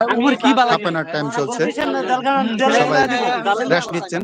উপর কি বালা আপনার টাইম চলছে। সবাই রেস্ট নিচ্ছেন।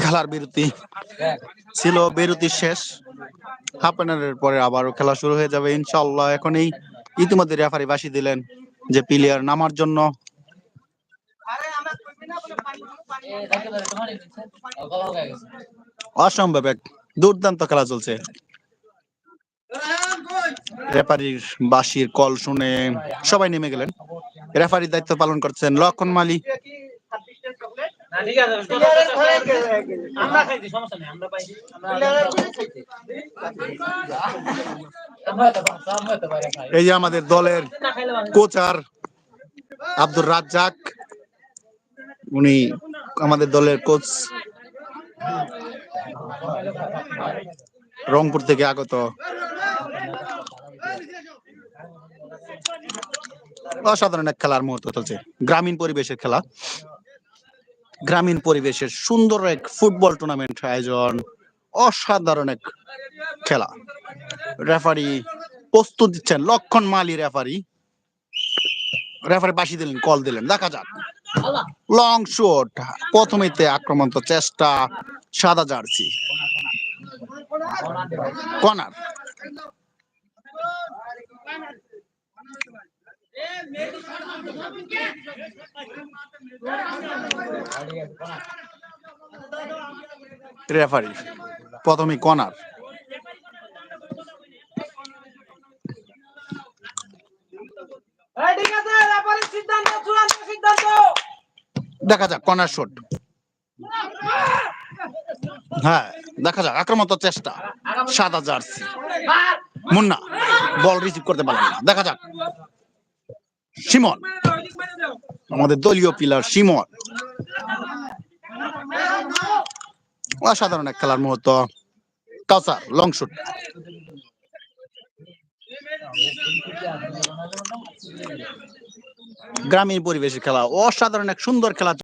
খেলার বিরতি ছিল, বিরতি শেষ। হাফ অ্যানারের পরে আবারও খেলা শুরু হয়ে যাবে ইনশাল্লাহ এখন এই ইতিমধ্যে রেফারি বাসি দিলেন যে প্লেয়ার নামার জন্য। অসম্ভব এক দুর্দান্ত খেলা চলছে। রেফারির বাসির কল শুনে সবাই নেমে গেলেন। রেফারির দায়িত্ব পালন করছেন লক্ষণ মালি। আমরা খাইছি সমস্যা নেই আমরা পাইছি। এই যে আমাদের দলের কোচার আব্দুর রাজ্জাক উনি আমাদের দলের কোচ। রংপুর থেকে আগত। অসাধারণ এক খেলার মুহূর্ত চলছে। গ্রামীণ পরিবেশের খেলা। গ্রামীণ পরিবেশের সুন্দর এক ফুটবল টুর্নামেন্ট আয়োজন, অসাধারণ এক খেলা। রেফারি প্রস্তুত দিচ্ছেন লক্ষণ মালি রেফারি রেফারি বাসি দিলেন কল দিলেন, দেখা যাক। লং শট প্রথমেতে আক্রমন্ত চেষ্টা, সাদা জার্সি কর্নার রেফারি প্রথমে সিদ্ধান্ত দেখা যাক কনার শট হ্যাঁ দেখা যাক আক্রমন্ত চেষ্টা। সাদা জার্সি। মুন্না বল রিসিভ করতে পারলাম না। দেখা যাক। সিমন আমাদের দলীয় পিলার সিমন অসাধারণ এক খেলার মুহূর্ত। কাউসার লং শুট গ্রামীণ পরিবেশের খেলা, অসাধারণ এক সুন্দর খেলা।